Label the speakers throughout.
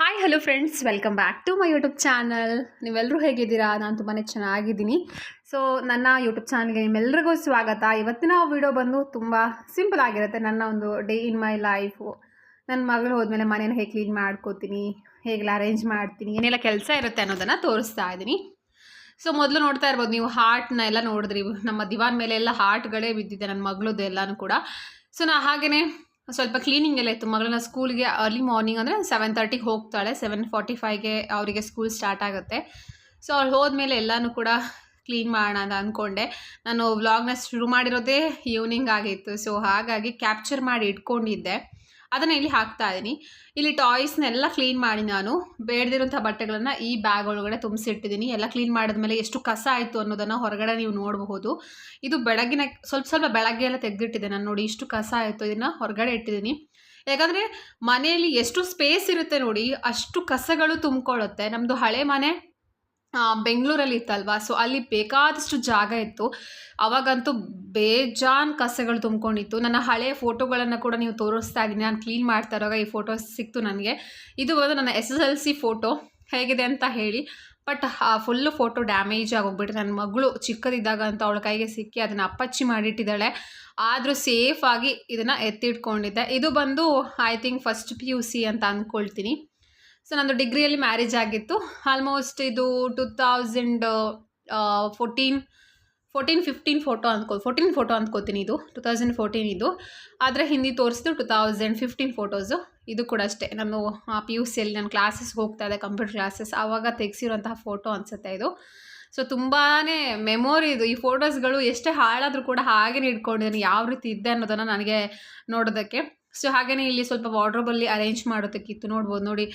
Speaker 1: Hi hello friends welcome back to my YouTube channel ನೀವೆಲ್ಲರೂ ಹೇಗಿದ್ದೀರಾ? ನಾನು ತುಂಬಾ ಚೆನ್ನಾಗಿದ್ದೀನಿ. ಸೊ ನನ್ನ ಯೂಟ್ಯೂಬ್ ಚಾನಲ್ಗೆ ನಿಮ್ಮೆಲ್ಲರಿಗೂ ಸ್ವಾಗತ. ಇವತ್ತಿನ ವಿಡಿಯೋ ಬಂದು ತುಂಬ ಸಿಂಪಲ್ ಆಗಿರುತ್ತೆ. ನನ್ನ ಒಂದು ಡೇ ಇನ್ ಮೈ ಲೈಫು ನನ್ನ ಮಗಳು ಹೋದ್ಮೇಲೆ ಮನೇನ ಹೇಗೆ ಕ್ಲೀನ್ ಮಾಡ್ಕೋತೀನಿ? ಹೇಗೆಲ್ಲ ಅರೇಂಜ್ ಮಾಡ್ತೀನಿ? ಏನೆಲ್ಲ ಕೆಲಸ ಇರುತ್ತೆ ಅನ್ನೋದನ್ನು ತೋರಿಸ್ತಾ ಇದ್ದೀನಿ. ಸೊ ಮೊದಲು ನೋಡ್ತಾ ಇರ್ಬೋದು, ನೀವು ಹಾರ್ಟ್ನ ಎಲ್ಲ ನೋಡಿದ್ರಿ. ನಮ್ಮ ದಿವಾನ್ ಮೇಲೆ ಎಲ್ಲ ಹಾರ್ಟ್ಗಳೇ ಬಿದ್ದಿದೆ. ನನ್ನ ಮಗಳದ್ದು ಎಲ್ಲನೂ ಕೂಡ. ಸೊ ನಾ ಹಾಗೆಯೇ ಸ್ವಲ್ಪ ಕ್ಲೀನಿಂಗ್ ಎಲ್ಲ ಇತ್ತು. ಮಗಳನ್ನ ಸ್ಕೂಲ್ಗೆ ಅರ್ಲಿ ಮಾರ್ನಿಂಗ್ ಅಂದರೆ ಸೆವೆನ್ ತರ್ಟಿಗೆ ಹೋಗ್ತಾಳೆ. ಸೆವೆನ್ ಫಾರ್ಟಿ ಫೈವ್ಗೆ ಅವರಿಗೆ ಸ್ಕೂಲ್ ಸ್ಟಾರ್ಟ್ ಆಗುತ್ತೆ. ಸೊ ಅವ್ಳು ಹೋದ್ಮೇಲೆ ಎಲ್ಲನೂ ಕೂಡ ಕ್ಲೀನ್ ಮಾಡೋಣ ಅಂತ ಅಂದ್ಕೊಂಡೆ ನಾನು ವ್ಲಾಗ್ನ ಶುರು ಮಾಡಿರೋದೇ ಈವ್ನಿಂಗ್ ಆಗಿತ್ತು. ಸೊ ಹಾಗಾಗಿ ಕ್ಯಾಪ್ಚರ್ ಮಾಡಿ ಇಟ್ಕೊಂಡಿದ್ದೆ. ಅದನ್ನು ಇಲ್ಲಿ ಹಾಕ್ತಾ ಇದ್ದೀನಿ ಇಲ್ಲಿ ಟಾಯ್ಸ್ನೆಲ್ಲ ಕ್ಲೀನ್ ಮಾಡಿ ನಾನು. ಬೇಡದಿರುವಂಥ ಬಟ್ಟೆಗಳನ್ನು ಈ ಬ್ಯಾಗ್ ಒಳಗಡೆ ತುಂಬಿಸಿಟ್ಟಿದ್ದೀನಿ ಎಲ್ಲ ಕ್ಲೀನ್ ಮಾಡಿದ್ಮೇಲೆ ಎಷ್ಟು ಕಸ ಆಯಿತು ಅನ್ನೋದನ್ನು ಹೊರಗಡೆ ನೀವು ನೋಡಬಹುದು. ಇದು ಬೆಳಗಿನ, ಸ್ವಲ್ಪ ಸ್ವಲ್ಪ ಬೆಳಗ್ಗೆ ಎಲ್ಲ ತೆಗೆದಿಟ್ಟಿದೆ ನಾನು ನೋಡಿ. ಇಷ್ಟು ಕಸ ಆಯಿತು ಇದನ್ನು ಹೊರಗಡೆ ಇಟ್ಟಿದ್ದೀನಿ ಯಾಕಂದರೆ ಮನೆಯಲ್ಲಿ ಎಷ್ಟು ಸ್ಪೇಸ್ ಇರುತ್ತೆ ನೋಡಿ, ಅಷ್ಟು ಕಸಗಳು ತುಂಬಿಕೊಳ್ಳುತ್ತೆ. ನಮ್ಮದು ಹಳೆ ಮನೆ ಬೆಂಗಳೂರಲ್ಲಿ ಇತ್ತಲ್ವಾ? ಸೊ ಅಲ್ಲಿ ಬೇಕಾದಷ್ಟು ಜಾಗ ಇತ್ತು. ಅವಾಗಂತೂ ಬೇಜಾನ್ ಕಸಗಳು ತುಂಬ್ಕೊಂಡಿತ್ತು. ನನ್ನ ಹಳೆಯ ಫೋಟೋಗಳನ್ನು ಕೂಡ ನೀವು ತೋರಿಸ್ತಾ ಇದ್ದೀನಿ ನಾನು ಕ್ಲೀನ್ ಮಾಡ್ತಾ ಇರುವಾಗ ಈ ಫೋಟೋ ಸಿಕ್ತು ನನಗೆ. ಇದು ಬಂದು ನನ್ನ S S L C photo ಹೇಗಿದೆ ಅಂತ ಹೇಳಿ. ಬಟ್ ಫುಲ್ಲು ಫೋಟೋ ಡ್ಯಾಮೇಜ್ ಆಗೋಗ್ಬಿಟ್ಟು ನನ್ನ ಮಗಳು ಚಿಕ್ಕದಿದ್ದಾಗ ಅಂತ ಅವಳ ಕೈಗೆ ಸಿಕ್ಕಿ ಅದನ್ನು ಅಪ್ಪಚ್ಚಿ ಮಾಡಿಟ್ಟಿದ್ದಾಳೆ. ಆದರೂ ಸೇಫಾಗಿ ಇದನ್ನು ಎತ್ತಿಟ್ಕೊಂಡಿದ್ದೆ. ಇದು ಬಂದು I think first P U C ಅಂತ ಅಂದ್ಕೊಳ್ತೀನಿ ಸೊ ನಂದು ಡಿಗ್ರಿಯಲ್ಲಿ ಮ್ಯಾರೇಜ್ ಆಗಿತ್ತು. ಆಲ್ಮೋಸ್ಟ್ ಇದು two thousand fourteen fourteen, fifteen photo ಅಂದ್ಕೊ fourteen photo ಅಂದ್ಕೋತೀನಿ ಇದು. ಟು ತೌಸಂಡ್ ಫೋರ್ಟೀನ್ ಇದು. ಆದರೆ ಹಿಂದಿ ತೋರಿಸಿದ್ದು ಟೂ ತೌಸಂಡ್ ಫಿಫ್ಟೀನ್ ಫೋಟೋಸು. ಇದು ಕೂಡ ಅಷ್ಟೇ. ನಾನು ಪಿ ಯು ಸಿಯಲ್ಲಿ ನಾನು ಕ್ಲಾಸಸ್ ಹೋಗ್ತಾ ಇದ್ದೆ ಕಂಪ್ಯೂಟರ್ ಕ್ಲಾಸಸ್ ಆವಾಗ ತೆಗೆಸಿರೋಂತಹ ಫೋಟೋ ಅನಿಸುತ್ತೆ ಇದು. ಸೊ ತುಂಬಾ ಮೆಮೊರಿ ಇದು. ಈ ಫೋಟೋಸ್ಗಳು ಎಷ್ಟೇ ಹಾಳಾದರೂ ಕೂಡ ಹಾಗೇ ಇಟ್ಕೊಂಡಿದ್ದೀನಿ. ಯಾವ ರೀತಿ ಇದ್ದೆ ಅನ್ನೋದನ್ನು ನನಗೆ ನೋಡೋದಕ್ಕೆ. ಸೊ ಹಾಗೆಯೇ ಇಲ್ಲಿ ಸ್ವಲ್ಪ ವಾಡ್ರೋಬಲ್ಲಿ ಅರೇಂಜ್ ಮಾಡೋದಕ್ಕಿತ್ತು. ನೋಡ್ಬೋದು ನೋಡಿ.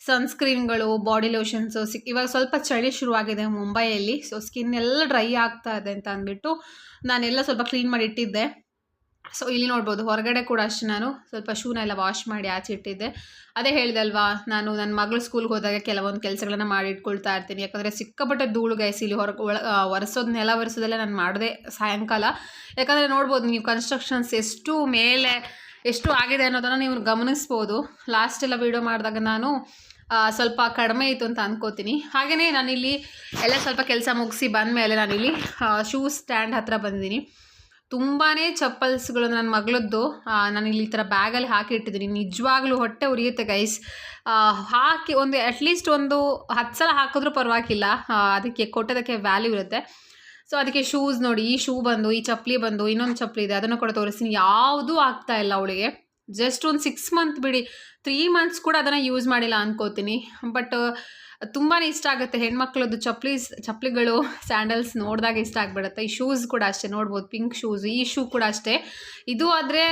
Speaker 1: ಸನ್ಸ್ಕ್ರೀನ್ಗಳು, ಬಾಡಿ ಲೋಷನ್ಸು, ಸಿಕ್ ಇವಾಗ ಸ್ವಲ್ಪ ಚಳಿ ಶುರುವಾಗಿದೆ ಮುಂಬೈಯಲ್ಲಿ. ಸೊ, ಸ್ಕಿನ್ ಎಲ್ಲ ಡ್ರೈ ಆಗ್ತಾ ಇದೆ ಅಂತ ಅಂದ್ಬಿಟ್ಟು ನಾನೆಲ್ಲ ಸ್ವಲ್ಪ ಕ್ಲೀನ್ ಮಾಡಿ ಇಟ್ಟಿದ್ದೆ ಸೊ, ಇಲ್ಲಿ ನೋಡ್ಬೋದು, ಹೊರಗಡೆ ಕೂಡ ಅಷ್ಟೇ ನಾನು ಸ್ವಲ್ಪ ಶೂನ ಎಲ್ಲ ವಾಶ್ ಮಾಡಿ ಆಚೆ ಇಟ್ಟಿದ್ದೆ. ಅದೇ ಹೇಳಿದಲ್ವಾ ನಾನು ನನ್ನ ಮಗಳು ಸ್ಕೂಲ್ಗೆ ಹೋದಾಗ ಕೆಲವೊಂದು ಕೆಲಸಗಳನ್ನ ಮಾಡಿ ಇಟ್ಕೊಳ್ತಾ ಇರ್ತೀನಿ. ಯಾಕಂದರೆ ಸಿಕ್ಕಾಪಟ್ಟೆ ಧೂಳು ಗೈಸಿ ಇಲ್ಲಿ ಹೊರಗೆ ಒಳ ನೆಲ ಒರೆಸೋದೆಲ್ಲ ನಾನು ಮಾಡಿದೆ ಸಾಯಂಕಾಲ. ಯಾಕಂದರೆ ನೋಡ್ಬೋದು, ನೀವು ಕನ್ಸ್ಟ್ರಕ್ಷನ್ಸ್ ಎಷ್ಟು ಮೇಲೆ ಎಷ್ಟು ಆಗಿದೆ ಅನ್ನೋದನ್ನು ನೀವು ಗಮನಿಸ್ಬೋದು. ಲಾಸ್ಟ್ ಎಲ್ಲ ವೀಡಿಯೋ ಮಾಡಿದಾಗ ನಾನು ಸ್ವಲ್ಪ ಕಡಿಮೆ ಇತ್ತು ಅಂತ ಅಂದ್ಕೋತೀನಿ ಹಾಗೆಯೇ ನಾನಿಲ್ಲಿ ಎಲ್ಲ ಸ್ವಲ್ಪ ಕೆಲಸ ಮುಗಿಸಿ ಬಂದಮೇಲೆ ನಾನಿಲ್ಲಿ ಶೂ ಸ್ಟ್ಯಾಂಡ್ ಹತ್ರ ಬಂದಿದ್ದೀನಿ. ತುಂಬಾ ಚಪ್ಪಲ್ಸ್ಗಳು ನನ್ನ ಮಗಳದ್ದು. ನಾನಿಲ್ಲಿ ಈ ಥರ ಬ್ಯಾಗಲ್ಲಿ ಹಾಕಿ ಇಟ್ಟಿದ್ದೀನಿ ನಿಜವಾಗ್ಲೂ ಹೊಟ್ಟೆ ಉರಿಯುತ್ತೆ ಗೈಸ್ ಹಾಕಿ ಒಂದು ಅಟ್ಲೀಸ್ಟ್ ಒಂದು ಹತ್ತು ಸಲ ಹಾಕಿದ್ರೂ ಪರವಾಗಿಲ್ಲ. ಅದಕ್ಕೆ ಕೊಟ್ಟೋದಕ್ಕೆ ವ್ಯಾಲ್ಯೂ ಇರುತ್ತೆ. ಸೊ ಅದಕ್ಕೆ ಶೂಸ್ ನೋಡಿ, ಈ ಶೂ ಬಂದು, ಈ ಚಪ್ಪಲಿ ಬಂದು, ಇನ್ನೊಂದು ಚಪ್ಪಲಿ ಇದೆ, ಅದನ್ನು ಕೂಡ ತೋರಿಸ್ತೀನಿ. ಯಾವುದೂ ಆಗ್ತಾ ಇಲ್ಲ ಅವಳಿಗೆ. ಜಸ್ಟ್ ಒಂದು ಸಿಕ್ಸ್ ಮಂತ್ ಬಿಡಿ. ತ್ರೀ ಮಂತ್ಸ್ ಕೂಡ ಅದನ್ನು ಯೂಸ್ ಮಾಡಿಲ್ಲ ಅನ್ಕೋತೀನಿ. ಬಟ್ ತುಂಬಾ ಇಷ್ಟ ಆಗುತ್ತೆ. ಹೆಣ್ಮಕ್ಳದ್ದು ಚಪ್ಪಲೀಸ್, ಚಪ್ಪಲಿಗಳು ಸ್ಯಾಂಡಲ್ಸ್ ನೋಡಿದಾಗ ಇಷ್ಟ ಆಗಿಬಿಡುತ್ತೆ. ಈ ಶೂಸ್ ಕೂಡ ಅಷ್ಟೇ, ನೋಡ್ಬೋದು ಪಿಂಕ್ ಶೂಸ್ ಈ ಶೂ ಕೂಡ ಅಷ್ಟೇ. ಇದು ಆದರೆ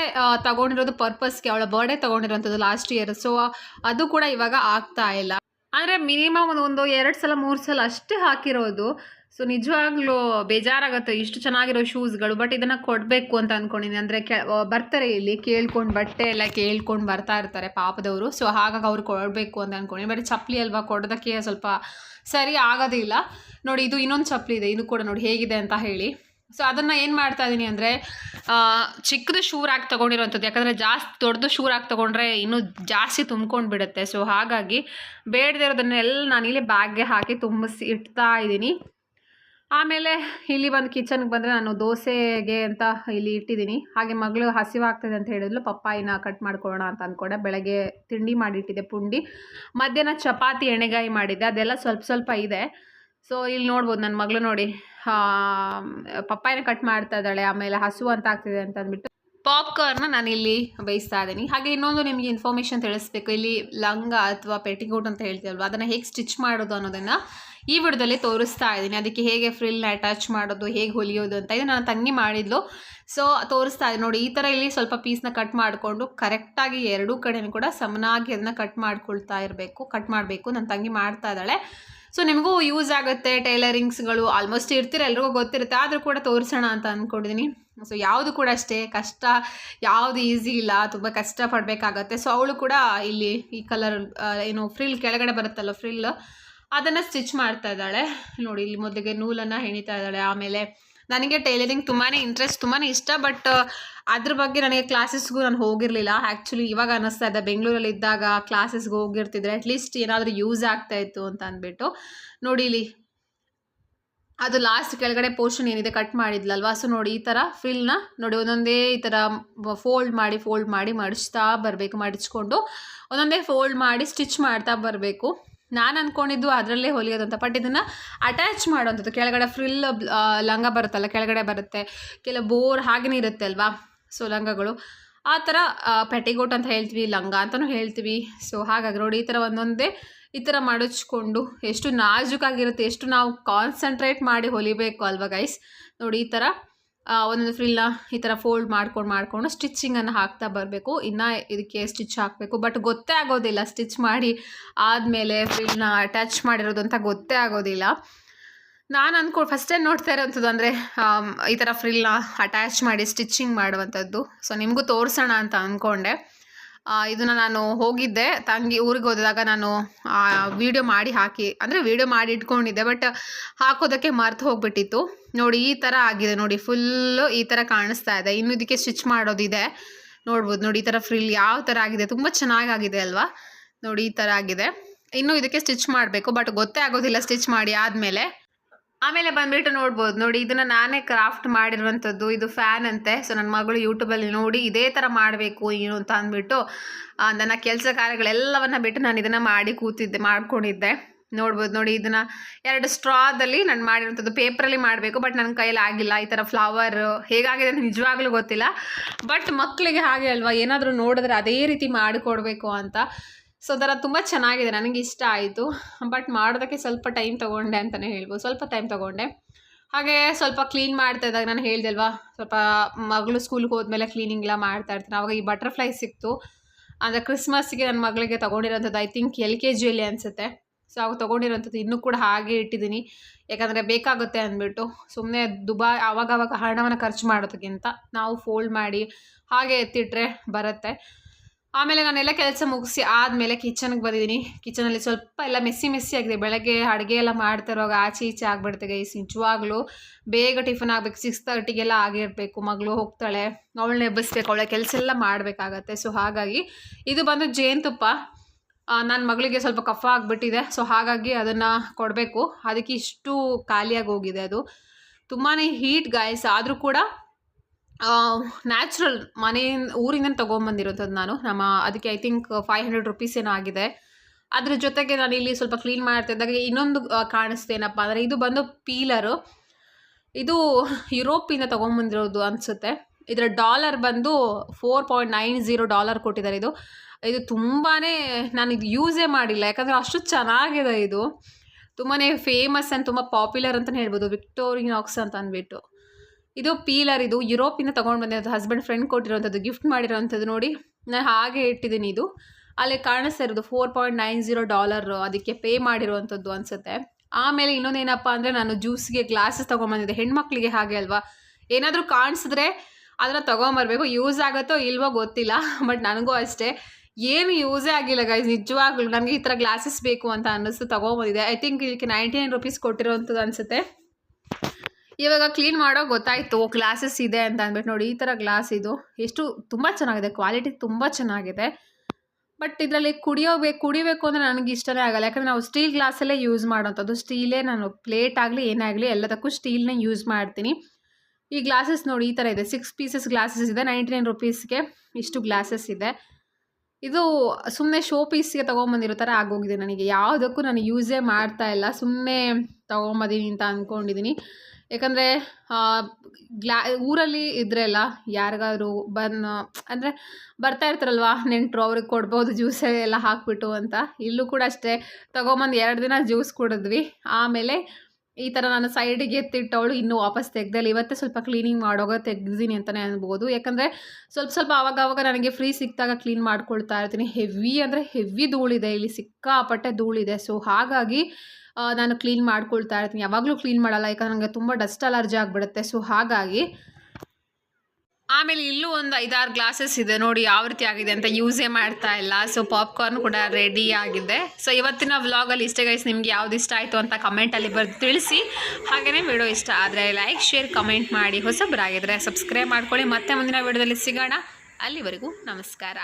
Speaker 1: ತಗೊಂಡಿರೋದು ಪರ್ಪಸ್ಗೆ ಅವಳ ಬರ್ಡೇ ತೊಗೊಂಡಿರೋಂಥದ್ದು ಲಾಸ್ಟ್ ಇಯರ್ ಸೊ ಅದು ಕೂಡ ಇವಾಗ ಆಗ್ತಾ ಇಲ್ಲ. ಅಂದರೆ ಮಿನಿಮಮ್ ಒಂದು ಒಂದು ಎರಡು ಸಲ, ಮೂರು ಸಲ ಅಷ್ಟೇ ಹಾಕಿರೋದು. ಸೊ ನಿಜವಾಗ್ಲೂ ಬೇಜಾರಾಗುತ್ತೆ ಇಷ್ಟು ಚೆನ್ನಾಗಿರೋ ಶೂಸ್ಗಳು ಬಟ್ ಇದನ್ನು ಕೊಡಬೇಕು ಅಂತ ಅಂದ್ಕೊಂಡಿದ್ದೀನಿ ಅಂದರೆ ಕೆ ಬರ್ತಾರೆ ಇಲ್ಲಿ ಕೇಳ್ಕೊಂಡು ಬಟ್ಟೆ ಎಲ್ಲ ಕೇಳ್ಕೊಂಡು ಬರ್ತಾ ಇರ್ತಾರೆ ಪಾಪದವರು. ಸೊ ಹಾಗಾಗಿ ಅವ್ರು ಕೊಡಬೇಕು ಅಂತ ಅಂದ್ಕೊಂಡಿದ್ದೀನಿ ಬಟ್ ಚಪ್ಪಲಿ ಅಲ್ವಾ ಕೊಡೋದಕ್ಕೆ ಸ್ವಲ್ಪ ಸರಿ ಆಗೋದಿಲ್ಲ. ನೋಡಿ, ಇದು ಇನ್ನೊಂದು ಚಪ್ಪಲಿ ಇದೆ. ಇದು ಕೂಡ ನೋಡಿ ಹೇಗಿದೆ ಅಂತ ಹೇಳಿ. ಸೊ ಅದನ್ನು ಏನು ಮಾಡ್ತಾ ಇದ್ದೀನಿ ಅಂದರೆ ಚಿಕ್ಕದು ಶೂರ್ ಹಾಕಿ ತೊಗೊಂಡಿರೋಂಥದ್ದು. ಯಾಕಂದರೆ ಜಾಸ್ತಿ ದೊಡ್ಡದು ಶೂರ್ ಹಾಕಿ ತೊಗೊಂಡ್ರೆ ಇನ್ನೂ ಜಾಸ್ತಿ ತುಂಬ್ಕೊಂಡು ಬಿಡುತ್ತೆ. ಸೊ ಹಾಗಾಗಿ ಬೇಡದಿರೋದನ್ನೆಲ್ಲ ನಾನಿಲ್ಲಿ ಬ್ಯಾಗ್ಗೆ ಹಾಕಿ ತುಂಬಿಸಿ ಇಡ್ತಾ ಇದ್ದೀನಿ ಆಮೇಲೆ ಇಲ್ಲಿ ಬಂದು ಕಿಚನ್ಗೆ ಬಂದರೆ ನಾನು ದೋಸೆಗೆ ಅಂತ ಇಲ್ಲಿ ಇಟ್ಟಿದ್ದೀನಿ. ಹಾಗೆ ಮಗಳು ಹಸಿವಾಗ್ತದೆ ಅಂತ ಹೇಳಿದ್ಲು. ಪಪ್ಪಾಯಿನ ಕಟ್ ಮಾಡ್ಕೊಳ್ಳೋಣ ಅಂತ ಅಂದ್ಕೊಂಡೆ ಬೆಳಗ್ಗೆ ತಿಂಡಿ ಮಾಡಿಟ್ಟಿದ್ದೆ ಪುಂಡಿ. ಮಧ್ಯಾಹ್ನ ಚಪಾತಿ ಎಣ್ಣೆಗಾಯಿ ಮಾಡಿದ್ದೆ. ಅದೆಲ್ಲ ಸ್ವಲ್ಪ ಸ್ವಲ್ಪ ಇದೆ. ಸೊ ಇಲ್ಲಿ ನೋಡ್ಬೋದು ನನ್ನ ಮಗಳು ನೋಡಿ. ಪಪ್ಪಾಯಿನ ಕಟ್ ಮಾಡ್ತಾ ಇದ್ದಾಳೆ. ಆಮೇಲೆ ಹಸು ಅಂತ ಆಗ್ತಿದೆ ಅಂತ ಅಂದ್ಬಿಟ್ಟು ಪಾಪ್ಕಾರ್ನ ನಾನು ಇಲ್ಲಿ ಬೇಯಿಸ್ತಾ ಇದ್ದೀನಿ. ಹಾಗೆ ಇನ್ನೊಂದು ನಿಮಗೆ ಇನ್ಫಾರ್ಮೇಷನ್ ತಿಳಿಸ್ಬೇಕು. ಇಲ್ಲಿ ಲಂಗ ಅಥವಾ ಪೆಟಿಕೋಟ್ ಅಂತ ಹೇಳ್ತೀವಲ್ವ? ಅದನ್ನು ಹೇಗೆ ಸ್ಟಿಚ್ ಮಾಡೋದು ಅನ್ನೋದನ್ನು. ಈ ವಿಡಿಯೋದಲ್ಲಿ ತೋರಿಸ್ತಾ ಇದ್ದೀನಿ. ಅದಕ್ಕೆ ಹೇಗೆ ಫ್ರಿಲ್ನ ಅಟ್ಯಾಚ್ ಮಾಡೋದು, ಹೇಗೆ ಹೊಲಿಯೋದು ಅಂತ ಇದು ನಾನು ತಂಗಿ ಮಾಡಿದ್ಲು. ಸೊ ತೋರಿಸ್ತಾ ಇದ್ದೀನಿ. ನೋಡಿ, ಈ ಥರ ಇಲ್ಲಿ ಸ್ವಲ್ಪ ಪೀಸ್ನ ಕಟ್ ಮಾಡಿಕೊಂಡು ಕರೆಕ್ಟಾಗಿ ಎರಡೂ ಕಡೆನೂ ಕೂಡ ಸಮನಾಗಿ ಅದನ್ನ ಕಟ್ ಮಾಡ್ಕೊಳ್ತಾ ಇರಬೇಕು ಕಟ್ ಮಾಡಬೇಕು. ನನ್ನ ತಂಗಿ ಮಾಡ್ತಾ ಇದ್ದಾಳೆ. ಸೊ ನಿಮಗೂ ಯೂಸ್ ಆಗುತ್ತೆ ಟೈಲರಿಂಗ್ಸ್ಗಳು ಆಲ್ಮೋಸ್ಟ್ ಇರ್ತೀರ, ಎಲ್ರಿಗೂ ಗೊತ್ತಿರುತ್ತೆ. ಆದರೂ ಕೂಡ ತೋರಿಸೋಣ ಅಂತ ಅಂದ್ಕೊಂಡಿದ್ದೀನಿ ಸೊ ಯಾವುದು ಕೂಡ ಅಷ್ಟೇ. ಕಷ್ಟ ಯಾವುದು ಈಸಿ ಇಲ್ಲ. ತುಂಬ ಕಷ್ಟ ಪಡಬೇಕಾಗತ್ತೆ ಸೊ ಅವಳು ಕೂಡ ಇಲ್ಲಿ ಈ ಕಲರ್ ಏನು ಫ್ರಿಲ್ ಕೆಳಗಡೆ ಬರುತ್ತಲ್ಲ ಫ್ರಿಲ್ ಅದನ್ನು ಸ್ಟಿಚ್ ಮಾಡ್ತಾ ಇದ್ದಾಳೆ. ನೋಡಿ, ಇಲ್ಲಿ ಮೊದಲಿಗೆ ನೂಲನ್ನು ಹೆಣಿತಾ ಇದ್ದಾಳೆ. ಆಮೇಲೆ ನನಗೆ ಟೈಲರಿಂಗ್ ತುಂಬಾ ಇಂಟ್ರೆಸ್ಟ್ ತುಂಬಾ ಇಷ್ಟ ಬಟ್ ಅದ್ರ ಬಗ್ಗೆ ನನಗೆ ಕ್ಲಾಸಸ್ಗೂ ನಾನು ಹೋಗಿರಲಿಲ್ಲ. ಆ್ಯಕ್ಚುಲಿ ಇವಾಗ ಅನ್ನಿಸ್ತಾ ಇದೆ. ಬೆಂಗಳೂರಲ್ಲಿ ಇದ್ದಾಗ ಕ್ಲಾಸಸ್ಗೆ ಹೋಗಿರ್ತಿದ್ರೆ ಅಟ್ಲೀಸ್ಟ್ ಏನಾದರೂ ಯೂಸ್ ಆಗ್ತಾ ಇತ್ತು ಅಂತ ಅಂದ್ಬಿಟ್ಟು. ನೋಡಿ, ಇಲ್ಲಿ ಅದು ಲಾಸ್ಟ್ ಕೆಳಗಡೆ ಪೋರ್ಷನ್ ಏನಿದೆ ಕಟ್ ಮಾಡಿದ್ಲಲ್ವಾ? ಸೊ ನೋಡಿ, ಈ ಥರ ಫಿಲ್ನ ನೋಡಿ, ಒಂದೊಂದೇ ಈ ಥರ ಫೋಲ್ಡ್ ಮಾಡಿ ಫೋಲ್ಡ್ ಮಾಡಿ ಮಡಿಸ್ತಾ ಬರಬೇಕು, ಮಡಿಚ್ಕೊಂಡು ಒಂದೊಂದೇ ಫೋಲ್ಡ್ ಮಾಡಿ ಸ್ಟಿಚ್ ಮಾಡ್ತಾ ಬರಬೇಕು. ನಾನು ಅಂದ್ಕೊಂಡಿದ್ದು ಅದರಲ್ಲೇ ಹೊಲಿಯೋದಂತ ಬಟ್ ಇದನ್ನು ಅಟ್ಯಾಚ್ ಮಾಡೋವಂಥದ್ದು. ಕೆಳಗಡೆ ಫ್ರಿಲ್ ಲಂಗ ಬರುತ್ತಲ್ಲ, ಕೆಳಗಡೆ ಬರುತ್ತೆ. ಕೆಲವು ಬೋರ್ ಹಾಗೆಯೇ ಇರುತ್ತೆ ಅಲ್ವಾ? ಸೊ ಲಂಗಗಳು. ಆ ಥರ ಪೆಟಿಗೋಟ್ ಅಂತ ಹೇಳ್ತೀವಿ, ಲಂಗ ಅಂತಲೂ ಹೇಳ್ತೀವಿ. ಸೊ ಹಾಗಾಗಿ ನೋಡಿ, ಈ ಥರ ಒಂದೊಂದೇ ಈ ಥರ ಮಡಚ್ಕೊಂಡು ಎಷ್ಟು ನಾಜುಕಾಗಿರುತ್ತೆ, ಎಷ್ಟು ನಾವು ಕಾನ್ಸಂಟ್ರೇಟ್ ಮಾಡಿ ಹೊಲಿಬೇಕು ಅಲ್ವಾ ಗೈಸ್ ನೋಡಿ, ಈ ಥರ ಒಂದೊಂದು ಫ್ರಿಲ್ನ ಈ ಥರ ಫೋಲ್ಡ್ ಮಾಡ್ಕೊಂಡು ಮಾಡಿಕೊಂಡು ಸ್ಟಿಚ್ಚಿಂಗನ್ನು ಹಾಕ್ತಾ ಬರಬೇಕು. ಇನ್ನು ಇದಕ್ಕೆ ಸ್ಟಿಚ್ ಹಾಕಬೇಕು. ಬಟ್ ಗೊತ್ತೇ ಆಗೋದಿಲ್ಲ. ಸ್ಟಿಚ್ ಮಾಡಿ ಆದಮೇಲೆ ಫ್ರಿಲ್ನ ಅಟ್ಯಾಚ್ ಮಾಡಿರೋದು ಅಂತ ಗೊತ್ತೇ ಆಗೋದಿಲ್ಲ. ನಾನು ಅಂದ್ಕೊ ಫಸ್ಟ್ ಟೈಮ್ ನೋಡ್ತಾ ಇರೋವಂಥದ್ದು ಅಂದರೆ ಈ ಥರ ಫ್ರಿಲ್ನ ಅಟ್ಯಾಚ್ ಮಾಡಿ ಸ್ಟಿಚ್ಚಿಂಗ್ ಮಾಡುವಂಥದ್ದು. ಸೊ ನಿಮಗೂ ತೋರಿಸೋಣ ಅಂತ ಅಂದ್ಕೊಂಡೆ ಇದನ್ನು ನಾನು ಹೋಗಿದ್ದೆ. ತಂಗಿ ಊರಿಗೆ ಹೋದಾಗ ನಾನು ವೀಡಿಯೋ ಮಾಡಿ ಹಾಕಿ, ಅಂದರೆ ವೀಡಿಯೋ ಮಾಡಿ ಇಟ್ಕೊಂಡಿದ್ದೆ ಬಟ್ ಹಾಕೋದಕ್ಕೆ ಮರ್ತು ಹೋಗ್ಬಿಟ್ಟಿತ್ತು. ನೋಡಿ, ಈ ಥರ ಆಗಿದೆ. ನೋಡಿ ಫುಲ್ಲು ಈ ಥರ ಕಾಣಿಸ್ತಾ ಇದೆ. ಇನ್ನು ಇದಕ್ಕೆ ಸ್ಟಿಚ್ ಮಾಡೋದಿದೆ. ನೋಡ್ಬೋದು, ನೋಡಿ, ಈ ಥರ ಫ್ರಿಲ್ ಯಾವ ಥರ ಆಗಿದೆ. ತುಂಬ ಚೆನ್ನಾಗಾಗಿದೆ ಅಲ್ವಾ? ನೋಡಿ, ಈ ಥರ ಆಗಿದೆ. ಇನ್ನು ಇದಕ್ಕೆ ಸ್ಟಿಚ್ ಮಾಡಬೇಕು ಬಟ್ ಗೊತ್ತೇ ಆಗೋದಿಲ್ಲ ಸ್ಟಿಚ್ ಮಾಡಿ ಆದಮೇಲೆ. ಆಮೇಲೆ ಬಂದ್ಬಿಟ್ಟು ನೋಡ್ಬೋದು. ನೋಡಿ, ಇದನ್ನು ನಾನೇ ಕ್ರಾಫ್ಟ್ ಮಾಡಿರುವಂಥದ್ದು. ಇದು ಫ್ಯಾನ್ ಅಂತೆ. ಸೊ ನನ್ನ ಮಗಳು ಯೂಟ್ಯೂಬಲ್ಲಿ ನೋಡಿ ಇದೇ ಥರ ಮಾಡಬೇಕು, ಏನು ಅಂತ ಅಂದ್ಬಿಟ್ಟು ನನ್ನ ಕೆಲಸ ಕಾರ್ಯಗಳೆಲ್ಲವನ್ನ ಬಿಟ್ಟು ನಾನು ಇದನ್ನು ಮಾಡಿ ಕೂತಿದ್ದೆ, ಮಾಡ್ಕೊಂಡಿದ್ದೆ. ನೋಡ್ಬೋದು. ನೋಡಿ, ಇದನ್ನು ಎರಡು ಸ್ಟ್ರಾದಲ್ಲಿ ನಾನು ಮಾಡಿರೋಂಥದ್ದು ಪೇಪರಲ್ಲಿ ಮಾಡಬೇಕು ಬಟ್ ನನ್ನ ಕೈಯಲ್ಲಿ ಆಗಿಲ್ಲ. ಈ ಥರ ಫ್ಲವರ್ ಹೇಗಾಗಿದೆ ಅಂತ ನಿಜವಾಗ್ಲೂ ಗೊತ್ತಿಲ್ಲ. ಬಟ್ ಮಕ್ಕಳಿಗೆ ಹಾಗೆ ಅಲ್ವಾ? ಏನಾದರೂ ನೋಡಿದ್ರೆ ಅದೇ ರೀತಿ ಮಾಡಿಕೊಡ್ಬೇಕು ಅಂತ. ಸೊ ಅದರ ತುಂಬ ಚೆನ್ನಾಗಿದೆ, ನನಗೆ ಇಷ್ಟ ಆಯಿತು. ಬಟ್ ಮಾಡೋದಕ್ಕೆ ಸ್ವಲ್ಪ ಟೈಮ್ ತೊಗೊಂಡೆ ಅಂತಲೇ ಹೇಳ್ಬೋದು. ಸ್ವಲ್ಪ ಟೈಮ್ ತೊಗೊಂಡೆ. ಹಾಗೆ ಸ್ವಲ್ಪ ಕ್ಲೀನ್ ಮಾಡ್ತಾ ಇದ್ದಾಗ ನಾನು ಹೇಳ್ದಲ್ವಾ ಸ್ವಲ್ಪ ಮಗಳು ಸ್ಕೂಲ್ಗೆ ಹೋದ್ಮೇಲೆ ಕ್ಲೀನಿಂಗ್ ಎಲ್ಲ ಮಾಡ್ತಾ ಇರ್ತೀನಿ. ಆವಾಗ ಈ ಬಟರ್ಫ್ಲೈ ಸಿಕ್ತು. ಅಂದರೆ ಕ್ರಿಸ್ಮಸ್ಗೆ ನನ್ನ ಮಗಳಿಗೆ ತೊಗೊಂಡಿರೋಂಥದ್ದು ಐ ಥಿಂಕ್ ಎಲ್ ಕೆ ಜಿಯಲ್ಲಿ ಅನಿಸುತ್ತೆ. ಸೊ, ಅವಾಗ ತೊಗೊಂಡಿರೋಂಥದ್ದು ಇನ್ನೂ ಕೂಡ ಹಾಗೆ ಇಟ್ಟಿದ್ದೀನಿ. ಯಾಕಂದರೆ ಬೇಕಾಗುತ್ತೆ ಅಂದ್ಬಿಟ್ಟು. ಸುಮ್ಮನೆ ದುಬಾ ಆವಾಗವಾಗ ಆವಾಗ ಹಣವನ್ನು ಖರ್ಚು ಮಾಡೋದಕ್ಕಿಂತ ನಾವು ಫೋಲ್ಡ್ ಮಾಡಿ ಹಾಗೆ ಎತ್ತಿಟ್ರೆ ಬರುತ್ತೆ. ಆಮೇಲೆ ನಾನೆಲ್ಲ ಕೆಲಸ ಮುಗಿಸಿ ಆದಮೇಲೆ ಕಿಚನ್ಗೆ ಬಂದಿದ್ದೀನಿ ಕಿಚನಲ್ಲಿ ಸ್ವಲ್ಪ ಎಲ್ಲ ಮೆಸ್ಸಿ ಮೆಸ್ಸಿ ಆಗಿದೆ. ಬೆಳಗ್ಗೆ ಅಡುಗೆ ಎಲ್ಲ ಮಾಡ್ತಾ ಇರುವಾಗ ಆಚೆ ಈಚೆ ಆಗ್ಬಿಡುತ್ತೆ ಗೈಸ್ ನಿಜವಾಗ್ಲೂ ಬೇಗ ಟಿಫನ್ ಆಗಬೇಕು. ಸಿಕ್ಸ್ ತರ್ಟಿಗೆಲ್ಲ ಆಗಿರಬೇಕು ಮಗಳು ಹೋಗ್ತಾಳೆ. ಅವಳನ್ನ ಎಬ್ಬಿಸ್ಬೇಕು. ಅವಳ ಕೆಲಸ ಎಲ್ಲ ಮಾಡಬೇಕಾಗತ್ತೆ. ಸೊ ಹಾಗಾಗಿ ಇದು ಬಂದು ಜೇನುತುಪ್ಪ. ನನ್ನ ಮಗಳಿಗೆ ಸ್ವಲ್ಪ ಕಫ ಆಗಿಬಿಟ್ಟಿದೆ. ಸೊ ಹಾಗಾಗಿ ಅದನ್ನು ಕೊಡಬೇಕು. ಅದಕ್ಕೆ ಇಷ್ಟು ಖಾಲಿಯಾಗಿ ಹೋಗಿದೆ ಅದು. ತುಂಬಾ ಹೀಟ್ ಗಾಯಸ್ ಆದರೂ ಕೂಡ ನ್ಯಾಚುರಲ್ ಮನೆಯಿಂದ ಊರಿಂದ ತೊಗೊಂಬಂದಿರೋಂಥದ್ದು ನಾನು. ನಮ್ಮ ಅದಕ್ಕೆ I think five hundred rupees ಏನೋ ಆಗಿದೆ. ಅದ್ರ ಜೊತೆಗೆ ನಾನು ಇಲ್ಲಿ ಸ್ವಲ್ಪ ಕ್ಲೀನ್ ಮಾಡ್ತಿದ್ದಾಗ ಇನ್ನೊಂದು ಆ, ಕಾಣಿಸ್ತೇನಪ್ಪ ಅಂದರೆ ಇದು ಬಂದು ಪೀಲರು ಇದು ಯುರೋಪಿಂದ ತೊಗೊಂಬಂದಿರೋದು ಅನಿಸುತ್ತೆ. ಇದರ ಡಾಲರ್ ಬಂದು four point nine zero dollar ಕೊಟ್ಟಿದ್ದಾರೆ ಇದು. ಇದು ತುಂಬಾ ನಾನು ಇದು ಯೂಸೇ ಮಾಡಿಲ್ಲ. ಯಾಕಂದರೆ ಅಷ್ಟು ಚೆನ್ನಾಗಿದೆ ಇದು. ತುಂಬಾ ಫೇಮಸ್ ಆ್ಯಂಡ್ ತುಂಬ ಪಾಪ್ಯುಲರ್ ಅಂತಲೇ ಹೇಳ್ಬೋದು. ವಿಕ್ಟೋರಿನಾಕ್ಸ್ ಅಂತ ಅಂದ್ಬಿಟ್ಟು. ಇದು ಪೀಲರ್, ಇದು ಯುರೋಪಿಂದ ತೊಗೊಂಡು ಬಂದಿರೋದು ಹಸ್ಬೆಂಡ್ ಫ್ರೆಂಡ್ ಕೊಟ್ಟಿರೋಂಥದ್ದು ಗಿಫ್ಟ್ ಮಾಡಿರೋವಂಥದ್ದು ನೋಡಿ. ನಾನು ಹಾಗೆ ಇಟ್ಟಿದ್ದೀನಿ ಇದು. ಅಲ್ಲಿ ಕಾಣಿಸ್ತಾ ಇರೋದು four point nine zero dollar ಅದಕ್ಕೆ ಪೇ ಮಾಡಿರುವಂಥದ್ದು ಅನಿಸುತ್ತೆ. ಆಮೇಲೆ ಇನ್ನೊಂದೇನಪ್ಪ ಅಂದರೆ ನಾನು ಜ್ಯೂಸ್ಗೆ ಗ್ಲಾಸಸ್ ತೊಗೊಂಬಂದಿದ್ದೆ ಹೆಣ್ಮಕ್ಳಿಗೆ ಹಾಗೆ ಅಲ್ವಾ? ಏನಾದರೂ ಕಾಣಿಸಿದ್ರೆ ಅದನ್ನು ತೊಗೊಂಬರ್ಬೇಕು. ಯೂಸ್ ಆಗುತ್ತೋ ಇಲ್ವೋ ಗೊತ್ತಿಲ್ಲ ಬಟ್ ನನಗೂ ಅಷ್ಟೇ. ಏನು ಯೂಸೇ ಆಗಿಲ್ಲ ಗೈಸ್ ನಿಜವಾಗ್ಲೂ. ನನಗೆ ಈ ಥರ ಗ್ಲಾಸಸ್ ಬೇಕು ಅಂತ ಅನ್ನಿಸ್ತು ತೊಗೊಂಬಂದಿದೆ ಐ ಥಿಂಕ್ ಇದಕ್ಕೆ ನೈಂಟಿ ನೈನ್ ರುಪೀಸ್ ಕೊಟ್ಟಿರೋವಂಥದ್ದು ಅನಿಸುತ್ತೆ. ಇವಾಗ ಕ್ಲೀನ್ ಮಾಡೋ ಗೊತ್ತಾಯಿತು ಗ್ಲಾಸಸ್ ಇದೆ ಅಂತ ಅಂದ್ಬಿಟ್ಟು ನೋಡಿ, ಈ ಥರ ಗ್ಲಾಸ್ ಇದು. ಎಷ್ಟು ತುಂಬ ಚೆನ್ನಾಗಿದೆ ಕ್ವಾಲಿಟಿ ತುಂಬ ಚೆನ್ನಾಗಿದೆ. ಬಟ್ ಇದರಲ್ಲಿ ಕುಡಿಯೋಬೇಕು ಕುಡಿಬೇಕು ಅಂದರೆ ನನಗೆ ಇಷ್ಟನೇ ಆಗಲ್ಲ. ಯಾಕಂದರೆ ನಾವು ಸ್ಟೀಲ್ ಗ್ಲಾಸಲ್ಲೇ ಯೂಸ್ ಮಾಡೋಂಥದ್ದು. ಸ್ಟೀಲೇ ನಾನು ಪ್ಲೇಟ್ ಆಗಲಿ, ಏನೇ ಆಗಲಿ, ಎಲ್ಲದಕ್ಕೂ ಸ್ಟೀಲ್ನೇ ಯೂಸ್ ಮಾಡ್ತೀನಿ. ಈ ಗ್ಲಾಸಸ್ ನೋಡಿ, ಈ ಥರ ಇದೆ. ಸಿಕ್ಸ್ ಪೀಸಸ್ ಗ್ಲಾಸಸ್ ಇದೆ. ನೈಂಟಿ ನೈನ್ ರುಪೀಸ್ಗೆ ಇಷ್ಟು ಗ್ಲಾಸಸ್ ಇದೆ. ಇದು ಸುಮ್ಮನೆ ಶೋ ಪೀಸ್ಗೆ ತೊಗೊಂಬಂದಿರೋ ಥರ ಆಗೋಗಿದೆ ನನಗೆ. ಯಾವುದಕ್ಕೂ ನಾನು ಯೂಸೇ ಮಾಡ್ತಾ ಇಲ್ಲ. ಸುಮ್ಮನೆ ತೊಗೊಂಬದೀನಿ ಅಂತ ಅಂದ್ಕೊಂಡಿದ್ದೀನಿ ಯಾಕಂದರೆ ಗ್ಲಾ, ಊರಲ್ಲಿ ಇದ್ರೆ ಅಲ್ಲ, ಯಾರಿಗಾದ್ರೂ ಬನ್ ಅಂದರೆ ಬರ್ತಾ ಇರ್ತಾರಲ್ವ, ನೆಂಟರು ಅವ್ರಿಗೆ ಕೊಡ್ಬೋದು ಜ್ಯೂಸ್ ಎಲ್ಲ ಹಾಕ್ಬಿಟ್ಟು ಅಂತ. ಇಲ್ಲೂ ಕೂಡ ಅಷ್ಟೇ, ತೊಗೊಂಬಂದು ಎರಡು ದಿನ ಜ್ಯೂಸ್ ಕುಡಿದ್ವಿ. ಆಮೇಲೆ ಈ ಥರ ನಾನು ಸೈಡಿಗೆ ಎತ್ತಿಟ್ಟವಳು ಇನ್ನೂ ವಾಪಸ್ ತೆಗ್ದಲ್ಲ. ಇವತ್ತೇ ಸ್ವಲ್ಪ ಕ್ಲೀನಿಂಗ್ ಮಾಡೋಗ ತೆಗ್ದಿನಿ ಅಂತಲೇ ಅನ್ಬೋದು. ಯಾಕಂದರೆ ಸ್ವಲ್ಪ ಸ್ವಲ್ಪ ಆವಾಗ ನನಗೆ ಫ್ರೀ ಸಿಕ್ಕಿದಾಗ ಕ್ಲೀನ್ ಮಾಡ್ಕೊಳ್ತಾ ಇರ್ತೀನಿ. ಹೆವಿ ಅಂದರೆ ಹೆವಿ ಧೂಳಿದೆ ಇಲ್ಲಿ ಸಿಕ್ಕಾಪಟ್ಟೆ ಧೂಳಿದೆ ಸೊ ಹಾಗಾಗಿ ನಾನು ಕ್ಲೀನ್ ಮಾಡ್ಕೊಳ್ತಾ ಇರ್ತೀನಿ. ಯಾವಾಗಲೂ ಕ್ಲೀನ್ ಮಾಡಲ್ಲ. ಯಾಕಂದ್ರೆ ನನಗೆ ತುಂಬ ಡಸ್ಟ್ ಅಲರ್ಜಿ ಆಗಿಬಿಡುತ್ತೆ. ಸೊ ಹಾಗಾಗಿ ಆಮೇಲೆ ಇಲ್ಲೂ ಒಂದು ಐದಾರು ಗ್ಲಾಸಸ್ ಇದೆ. ನೋಡಿ ಯಾವ ರೀತಿ ಆಗಿದೆ ಅಂತ ಯೂಸೇ ಮಾಡ್ತಾ ಇಲ್ಲ. ಸೊ ಪಾಪ್ಕಾರ್ನ್ ಕೂಡ ರೆಡಿ ಆಗಿದೆ. ಸೊ ಇವತ್ತಿನ ವ್ಲಾಗಲ್ಲಿ ಇಷ್ಟೇ ಗೈಸ್ ನಿಮ್ಗೆ ಯಾವ್ದು ಇಷ್ಟ ಆಯಿತು ಅಂತ ಕಮೆಂಟಲ್ಲಿ ಬರೆದು ತಿಳಿಸಿ. ಹಾಗೆಯೇ ವಿಡಿಯೋ ಇಷ್ಟ ಆದರೆ ಲೈಕ್ ಶೇರ್ ಕಮೆಂಟ್ ಮಾಡಿ. ಹೊಸಬರಾಗಿದ್ದರೆ ಸಬ್ಸ್ಕ್ರೈಬ್ ಮಾಡ್ಕೊಳ್ಳಿ. ಮತ್ತೆ ಮುಂದಿನ ವಿಡಿಯೋದಲ್ಲಿ ಸಿಗೋಣ. ಅಲ್ಲಿವರೆಗೂ ನಮಸ್ಕಾರ.